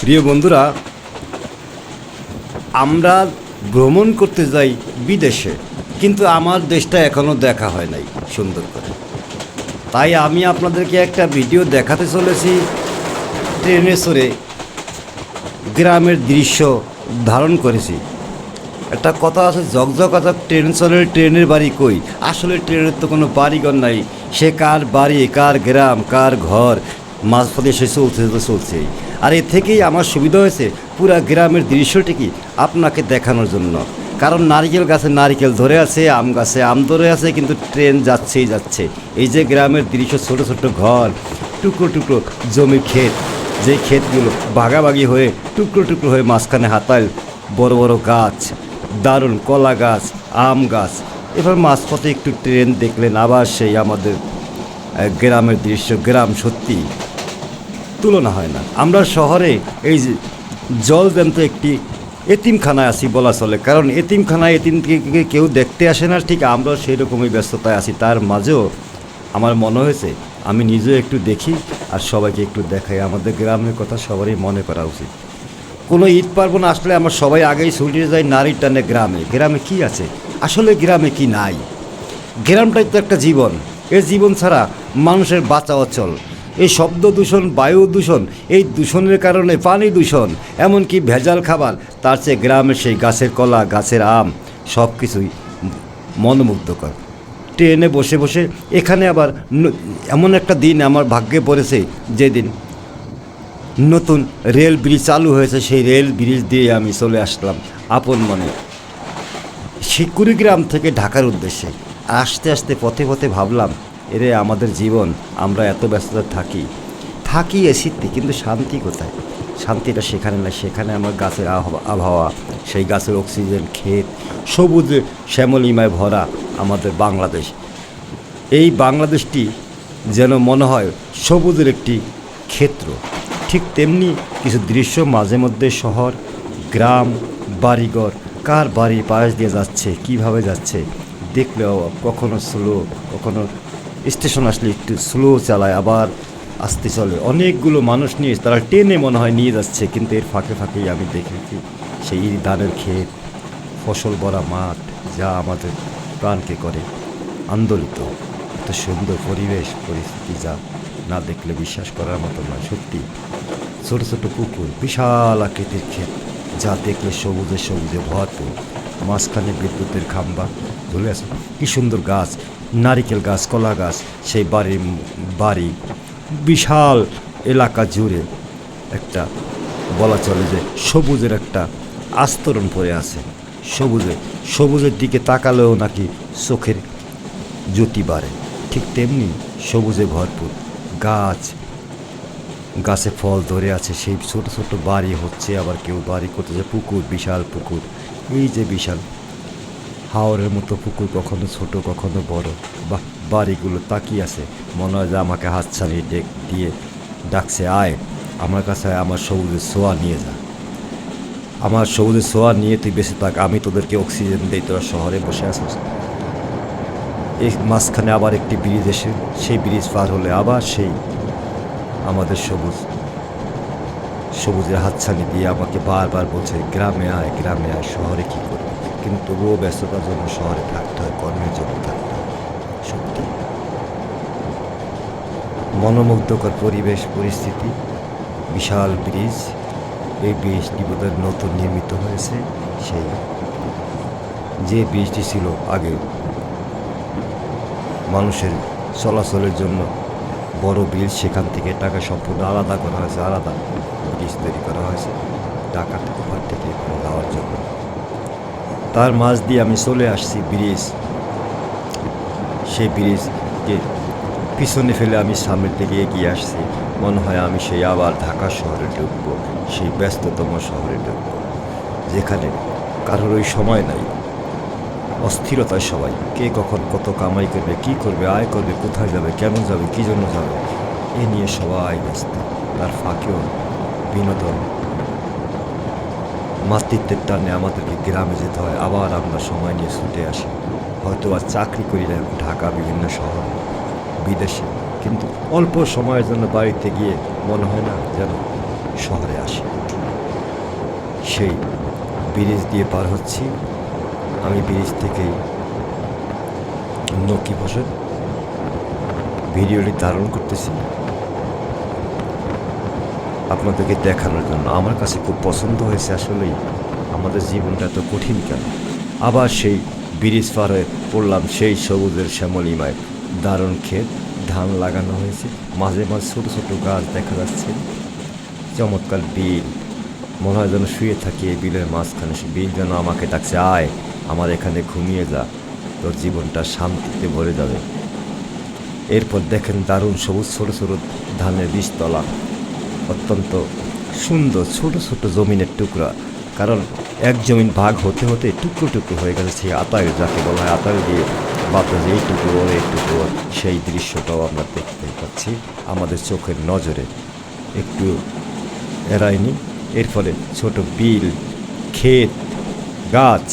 প্রিয় বন্ধুরা, আমরা ভ্রমণ করতে যাই বিদেশে, কিন্তু আমার দেশটা এখনও দেখা হয় নাই সুন্দর করে। তাই আমি আপনাদেরকে একটা ভিডিও দেখাতে চলেছি ট্রেনে চড়ে গ্রামের দৃশ্য ধারণ করেছি। একটা কথা আছে জগজগাতা ট্রেন চলে, ট্রেনের বাড়ি কই? আসলে ট্রেনের তো কোনো বাড়িঘর নাই, সে কার বাড়ি, কার গ্রাম, কার ঘর? মাঝপথে সে চলছে তো চলছেই। আর এ থেকেই আমার সুবিধা হয়েছে পুরা গ্রামের দৃশ্যটিকে আপনাকে দেখানোর জন্য। কারণ নারিকেল গাছে নারিকেল ধরে আছে, আম গাছে আম ধরে আছে, কিন্তু ট্রেন যাচ্ছেই যাচ্ছে। এই যে গ্রামের দৃশ্য, ছোট ছোট ঘর, টুকরো টুকরো জমি ক্ষেত, যে ক্ষেতগুলো ভাগাভাগি হয়ে, টুকরো টুকরো হয়ে মাঝখানে হাতাল বড় বড় গাছ, দারুণ কলা গাছ, আম গাছ। এবার মাঝপথে একটু ট্রেন দেখলেন আবার সেই আমাদের গ্রামের দৃশ্য, গ্রাম সত্যি। তুলনা হয় না। আমরা শহরে এই জল জ্যান্ত একটি এতিমখানায় আছি বলা চলে। কারণ এতিমখানায় এতিমকে কেউ দেখতে আসে না, ঠিক আমরা সেই রকমই ব্যস্ততায় আছি। তার মাঝেও আমার মনে হয়েছে, আমি নিজেও একটু দেখি আর সবাইকে একটু দেখাই। আমাদের গ্রামের কথা সবারই মনে করা উচিত। কোনো ঈদ পার্বণ আসলে আমরা সবাই আগেই ছুটিয়ে যাই নারীর টানে গ্রামে। গ্রামে কি আছে? আসলে গ্রামে কি নাই? গ্রামটাই তো একটা জীবন। এই জীবন ছাড়া মানুষের বাঁচা অচল এই শব্দ দূষণ, বায়ু দূষণ, এই দূষণের কারণে পানি দূষণ, এমনকি ভেজাল খাবার, তার চেয়ে গ্রামের সেই গাছের কলা, গাছের আম, সব কিছুই মনোমুগ্ধকর। ট্রেনে বসে বসে এখানে আবার এমন একটা দিন আমার ভাগ্যে পড়েছে, যেদিন নতুন রেল ব্রিজ চালু হয়েছে, সেই রেল ব্রিজ দিয়ে আমি চলে আসলাম আপন মনে। সেই কুড়িগ্রাম থেকে ঢাকার উদ্দেশ্যে। আস্তে আস্তে পথে পথে ভাবলাম এরে আমাদের জীবন, আমরা এত ব্যস্ততা থাকি। থাকি এসিতে কিন্তু শান্তি কোথায়? শান্তিটা সেখানে না সেখানে আমার গাছের আবহাওয়া, সেই গাছের অক্সিজেন, ক্ষেত, সবুজে শ্যামলিমায় ভরা আমাদের বাংলাদেশ। এই বাংলাদেশটি যেন মনে হয় সবুজের একটি ক্ষেত্র। ঠিক তেমনি কিছু দৃশ্য মাঝে মধ্যে শহর, গ্রাম, বাড়িঘর, কার বাড়ি পাশ দিয়ে যাচ্ছে, কীভাবে যাচ্ছে, দেখলেও কখনো স্লো কখনো স্টেশন আসলে একটু স্লো চালায়, আবার আসতে চলে। অনেকগুলো মানুষ নিয়ে, তারা টেনে মনে হয় নিয়ে যাচ্ছে, কিন্তু এর ফাঁকে ফাঁকেই আমি দেখেছি সেই ধানের ক্ষেত, ফসল ভরা মাঠ, যা আমাদের প্রাণকে করে। আন্দোলিত। এত সুন্দর পরিবেশ, পরিস্থিতি যা না দেখলে বিশ্বাস করার মতো নয়, সত্যি। ছোট ছোট পুকুর, বিশাল আকৃতির ক্ষেত, যা দেখলে সবুজে সবুজে ভরপুর। মাঝখানে বিদ্যুতের খাম্বা ঝুলে আছে। কি সুন্দর গাছ, নারিকেল গাছ, কলা গাছ, সেই বাড়ির বাড়ি। বিশাল এলাকা জুড়ে একটা বলা চলে যে সবুজের একটা আস্তরণ পড়ে আছে। সবুজে, সবুজের দিকে তাকালেও নাকি চোখের জ্যোতি বাড়ে। ঠিক তেমনি সবুজে ভরপুর গাছ, গাছে ফল ধরে আছে। সেই ছোট ছোট বাড়ি হচ্ছে আবার কেউ বাড়ি করতেছে পুকুর, বিশাল পুকুর। এই যে বিশাল হাওরের মতো পুকুর কখনো ছোট, কখনো বড়। বা বাড়িগুলো তাকিয়ে আছে। মনে হয় যে আমাকে হাত ছাড়িয়ে ডেক দিয়ে ডাকছে, আয়, আমার কাছে আমার সবুজের সোয়া নিয়ে যা। আমার সবুজের সোয়া নিয়ে তুই বেঁচে থাক, আমি তোদেরকে অক্সিজেন দিই, তোরা শহরে বসে আছিস। এই মাঝখানে আবার একটি ব্রিজ এসে, সেই ব্রিজ পার হলে আবার সেই আমাদের সবুজ, সবুজের হাতছানি দিয়ে আমাকে বারবার বলছে, গ্রামে আয় গ্রামে আয়, শহরে কী করবি? কিন্তু তবুও ব্যস্ততার জন্য শহরে থাকতে হয়, কর্মের জন্য থাকতে হয়। সত্যি। মনোমুগ্ধকর পরিবেশ, পরিস্থিতি, বিশাল ব্রিজ, এই ব্রিজটি বোধহয় নতুন নির্মিত হয়েছে, সেই। যে ব্রিজটি ছিল আগে মানুষের চলাচলের জন্য বড় ব্রিজ, সেখান থেকে টাকা সম্পূর্ণ আলাদা করা হয়েছে, আলাদা ব্রিজ তৈরি করা হয়েছে, টাকা ওপার থেকে এখানে যাওয়ার জন্য। তার মাঝ দিয়ে আমি চলে আসছি ব্রিজ। সেই ব্রিজকে পিছনে ফেলে আমি সামনের দিকে এগিয়ে আসছি। মনে হয় আমি সেই আবার ঢাকা শহরে ঢুকবো, সেই ব্যস্ততম শহরে ঢুকবো, যেখানে কারোর ওই সময় নাই, অস্থিরতায় সবাই। কে কখন কত কামাই করবে, কি করবে, আয় করবে, কোথায় যাবে কেন যাবে, কী জন্য যাবে, এ নিয়ে সবাই ব্যস্ত, তার ফাঁকেও বিনোদন মাতৃত্বের টানে আমাদেরকে গ্রামে যেতে হয়, আবার আমরা সময় নিয়ে ছুটে আসি। হয়তো আর চাকরি করি না ঢাকা, বিভিন্ন শহর, বিদেশে। কিন্তু অল্প সময়ের জন্য বাড়িতে গিয়ে মনে হয় না যেন শহরে আসি। সেই ব্রিজ দিয়ে পার হচ্ছি। আমি ব্রিজ থেকেই নকি বসে ভিডিওটি ধারণ করতেছি। আপনাদেরকে দেখানোর জন্য। আমার কাছে খুব পছন্দ হয়েছে আসলেই। আমাদের জীবনটা এত কঠিন কেন? আবার সেই ব্রিজ পার হয়ে পড়লাম সেই সবুজের শ্যামলিমায়। দারুণ ক্ষেত, ধান লাগানো হয়েছে। মাঝে মাঝে ছোটো ছোটো গাছ দেখা যাচ্ছে। চমৎকার বিল। মনে হয় যেন শুয়ে থাকি এই বিলের মাঝখানে। সে বিল যেন আমাকে ডাকছে, আয়, আমার এখানে ঘুমিয়ে যা। তোর জীবনটা শান্তিতে ভরে যাবে। এরপর দেখেন দারুণ সবুজ ছোট ছোট ধানের বীজতলা। অত্যন্ত সুন্দর ছোট ছোট জমিনের টুকরা। কারণ এক জমিন ভাগ হতে হতে টুকরো টুকরো হয়ে গেছে, সেই আতায় যাকে বলা হয় আতায় দিয়ে বাতাস এইটুকু ওর এইটুকু ওর, সেই দৃশ্যটাও আমরা দেখতে পাচ্ছি আমাদের চোখের নজরে। একটু এড়ায়নি এর ফলে ছোট বিল, ক্ষেত, গাছ,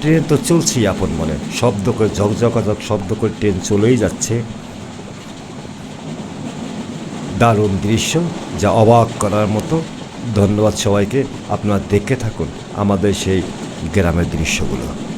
ট্রেন তো চলছেই আপন মনে। শব্দ করে ঝকঝকাঝক শব্দ করে ট্রেন চলেই যাচ্ছে। দারুণ দৃশ্য যা অবাক করার মতো। ধন্যবাদ সবাইকে, আপনারা দেখে থাকুন আমাদের সেই গ্রামের দৃশ্যগুলো।